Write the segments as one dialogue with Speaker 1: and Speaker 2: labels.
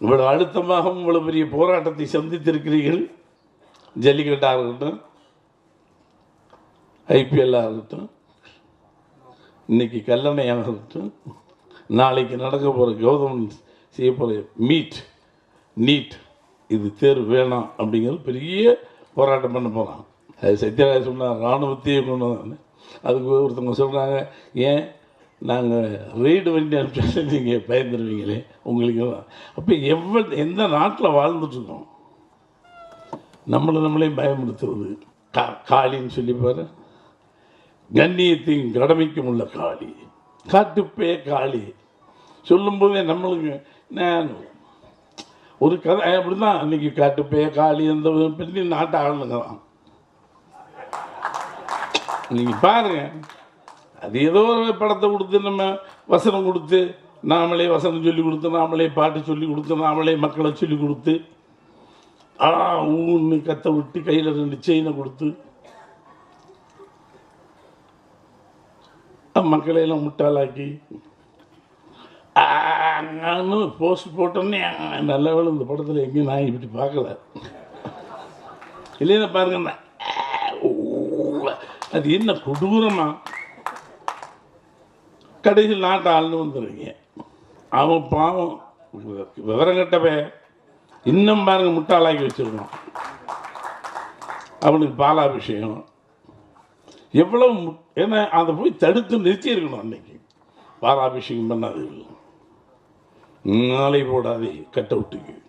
Speaker 1: இவ்வளவு அழுத்தமாக இவ்வளவு பெரிய போராட்டத்தை சந்தித்திருக்கிறீர்கள். ஜல்லிக்கட்டாக இருக்கட்டும் ஐபிஎல்லாக இருக்கட்டும் இன்னைக்கு கல்லணையாக இருக்கட்டும் நாளைக்கு நடக்க போகிற கௌதம் செய்ய போகிற மீட் நீட் இது தேர்வு வேணாம் அப்படிங்கிறது பெரிய போராட்டம் பண்ண போகிறான் அது சத்யராஜ் சொன்னார் இராணுவத்தையே கொண்டு வந்தாங்க. அதுக்கு ஒருத்தவங்க சொல்கிறாங்க ஏன் நாங்கள் ரெய்டு வண்டி அனுப்பிச்சா நீங்கள் பயந்துருவீங்களே. உங்களுக்கு அப்போ எவ்வளோ எந்த நாட்டில் வாழ்ந்துட்டுருக்கோம் நம்மளை நம்மளே பயமுறுத்துறது கா காளின்னு சொல்லி பாரு. கண்ணியத்தையும் கடமைக்கும் உள்ள காளி. காட்டுப்பே காளி. சொல்லும்போதே நம்மளுக்கு நான் ஒரு கதை அப்படி தான் அன்றைக்கி காட்டுப்பே காளி அந்த பின்னி நாட்டை ஆளுங்க தான். நீங்கள் பாருங்கள் அது ஏதோ ஒரு படத்தை கொடுத்து நம்ம வசனம் கொடுத்து நாமளே வசனம் சொல்லி கொடுத்து நாமளே பாட்டு சொல்லி கொடுத்து நாமளே மக்களை சொல்லி கொடுத்து ஆ ஊன்னு கத்த விட்டு கையில் ரெண்டு செயினை கொடுத்து மக்களையெல்லாம் முட்டாளாக்கி ஆன்னு போஸ்ட் போட்டோன்னே நல்ல வேலை இந்த படத்தில் எங்கேயும் நான் இப்படி பார்க்கல. இல்லைன்னா பாருங்கண்ணா அது என்ன கொடூரமாக கடைசியில் நாட்டை ஆள்னு வந்துடுறீங்க அவன் பாவம். விவரம் கட்டவே இன்னும் பாருங்க முட்டாளாக்கி வச்சிருக்கான் அவனுக்கு பாலாபிஷேகம். எவ்வளவு மு- ஏன்னா அதை போய் தடுத்து நிறுத்தியிருக்கணும் அன்னைக்கு. பாலாபிஷேகம் பண்ணாது நாளை போடாதே கட் அவுட்டுக்கு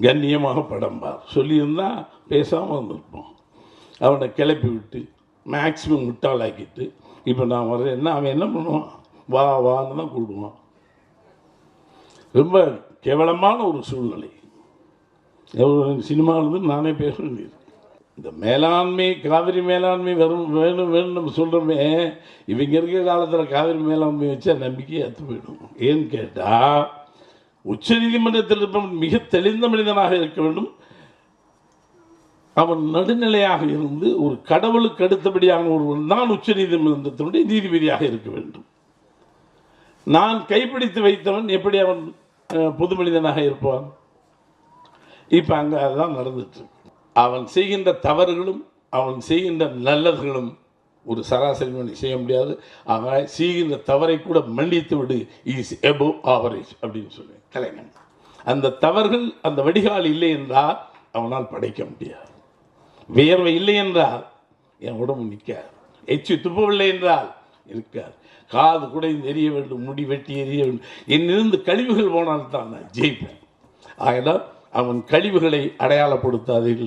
Speaker 1: கண்ணியமாக படம் பார். சொல்லியிருந்தா பேசாமல் வந்திருப்போம் அவனை கிளப்பி விட்டு மேக்ஸிமம் முட்டாளாக்கிட்டு இப்போ நான் வர்றேன்னா அவன் என்ன பண்ணுவான்? வா வான்னு தான் கூப்பிடுவான் ரொம்ப கேவலமான ஒரு சூழ்நிலை. சினிமாவிலிருந்து நானே பேச வேண்டியது. இந்த மேலாண்மை காவிரி மேலாண்மை வரும் வேணும் வேணும் நம்ம சொல்கிறோமே இவங்க இருக்கிற காலத்தில் காவிரி மேலாண்மை வச்சா நம்பிக்கை அத்து போயிடும். ஏன்னு கேட்டால் உச்சநீதிமன்றத்தில் இருப்பவன் மிக தெளிந்த மனிதனாக இருக்க வேண்டும். அவன் நடுநிலையாக இருந்து ஒரு கடவுளுக்கு அடுத்தபடியான ஒருவன் தான் உச்சநீதிமன்றத்தினுடைய நீதிபதியாக இருக்க வேண்டும். நான் கைப்பிடித்து வைத்தவன் எப்படி அவன் புது பொது மனிதனாக இருப்பான்? இப்போ அங்கே அதுதான் நடந்துட்டு அவன் செய்கின்ற தவறுகளும் அவன் செய்கின்ற நல்லதுகளும் ஒரு சராசரி மனிதன் செய்ய முடியாது. அவன் செய்கின்ற தவறை கூட மன்னித்து விடு. இஸ் எபோ ஆவரேஜ் அப்படின்னு சொல்லுவேன். கலைஞன். அந்த தவறுகள் அந்த வடிகால் இல்லை என்றால் அவனால் படைக்க முடியாது. வியர்வை இல்லை என்றால் என் உடம்பு நிற்காது. எச்சு துப்பவில்லை என்றால் இருக்கார். காது கூட எரிய வேண்டும் முடி வெட்டி எரிய வேண்டும். என்னிருந்து கழிவுகள் போனால் தான் நான் ஜெயிப்பேன். ஆகினால் அவன் கழிவுகளை அடையாளப்படுத்தாதீர்கள்.